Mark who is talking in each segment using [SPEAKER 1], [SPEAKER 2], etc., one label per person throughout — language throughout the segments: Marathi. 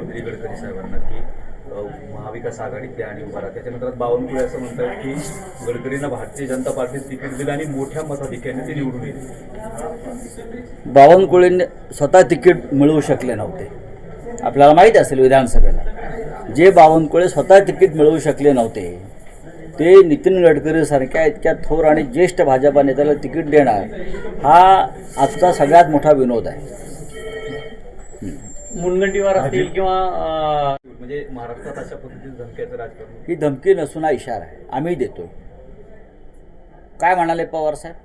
[SPEAKER 1] मंत्री गडकरी साहेबांना की महाविकास आघाडीत त्या आणि उभा राहा. त्याच्यानंतर बावनकुळे असं म्हणतात की गडकरींना भारतीय जनता पार्टीत तिकीट दिलं आणि मोठ्या मताधिक्याने ते निवडून येईल
[SPEAKER 2] बावनकुळेंनी स्वतः तिकीट मिळवू शकले नव्हते. आपल्याला माहीत असेल विधानसभेला. जे बावनकुळे स्वतः तिकीट मिळवू शकले नव्हते ते नितीन गडकरीसारख्या इतक्या थोर आणि ज्येष्ठ भाजपा नेत्याला तिकीट देणार हा आजचा सगळ्यात मोठा विनोद आहे.
[SPEAKER 3] मुनगंटीवार असतील किंवा
[SPEAKER 1] म्हणजे महाराष्ट्रात अशा पद्धतीने धमक्याचं राजकारण
[SPEAKER 2] ही धमकी नसून हा इशारा आहे. आम्ही देतो काय म्हणाले पवार साहेब?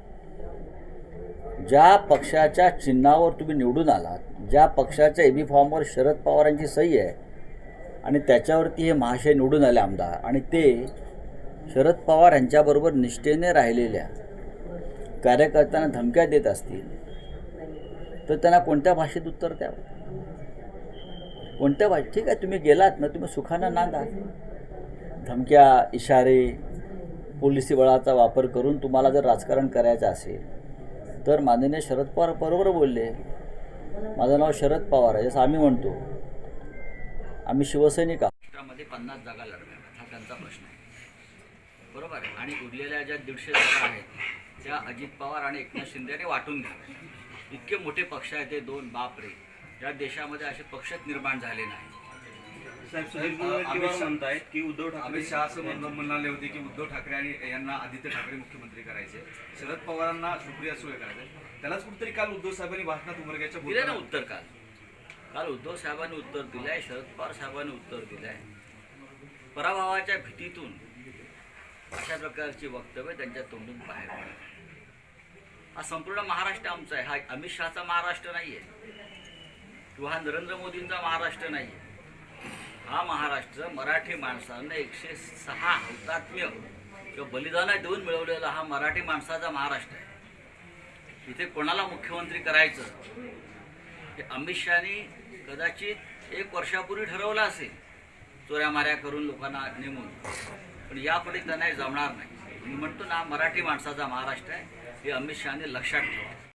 [SPEAKER 2] ज्या पक्षाच्या चिन्हावर तुम्ही निवडून आलात ज्या पक्षाच्या एबी फॉर्मवर शरद पवारांची सही आहे आणि त्याच्यावरती हे महाशय निवडून आले आमदार आणि ते शरद पवार यांच्याबरोबर निष्ठेने राहिलेल्या कार्यकर्त्यांना धमक्या देत असतील तर त्यांना कोणत्या भाषेत उत्तर द्यावं? कोणत्या भाषेत ठीक आहे तुम्ही गेलात ना तुम्ही सुखानं नांदा. धमक्या इशारे पोलिसी बळाचा वापर करून तुम्हाला जर राजकारण करायचं असेल तर माननीय शरद पवार बरोबर बोलले. माझं नाव शरद पवार आहे जसं आम्ही म्हणतो. आम्ही शिवसैनिक आहोत. महाराष्ट्रामध्ये पन्नास जागा लढव्या हा त्यांचा प्रश्न आहे. बरोबर आहे. आणि उरलेल्या ज्या दीडशे जागा आहेत त्या अजित पवार आणि एकनाथ शिंदे यांनी वाटून घ्याव्या इतके मोठे पक्ष आहेत ते दोन बापरे. या देशामध्ये असे पक्षच निर्माण झाले नाही
[SPEAKER 4] साहेब सुधीर
[SPEAKER 5] अमित
[SPEAKER 4] मुनगंटीवार
[SPEAKER 5] शहा-
[SPEAKER 4] म्हणतायत की उद्धव ठाकरे
[SPEAKER 5] अमित शहा असं म्हण- म्हणाले होते की उद्धव ठाकरे आणि यांना आदित्य ठाकरे मुख्यमंत्री करायचे. शरद पवारांना सुप्रिया सुळे करायचे. त्यालाच कुठेतरी काल उद्धव साहेबांनी भाषणात उमरग्याच्या
[SPEAKER 2] दिले ना उत्तर काल. काल उद्धव साहेबांनी उत्तर दिलंय शरद पवार साहेबांनी उत्तर दिलंय. पराभवाच्या भीतीतून अशा प्रकारची वक्तव्य त्यांच्या तोंडून बाहेर पडतात हा संपूर्ण महाराष्ट्र आमचा आहे. हा अमित शहाचा महाराष्ट्र नाही आहे किंवा हा नरेंद्र मोदींचा महाराष्ट्र नाही. आहे हा महाराष्ट्र मराठी माणसानं एकशे सहा हौतात्म्य किंवा बलिदान देऊन मिळवलेला हा मराठी माणसाचा महाराष्ट्र आहे. इथे कोणाला मुख्यमंत्री करायचं? हे अमित शहानी कदाचित एक वर्षापूर्वी ठरवलं असेल. चोऱ्या माऱ्या करून लोकांना नेमून पण यापुढे त्यांना जमणार नाही. मी म्हणतो ना मराठी माणसाचा महाराष्ट्र आहे. हे अमित शहाने लक्षात ठेवा.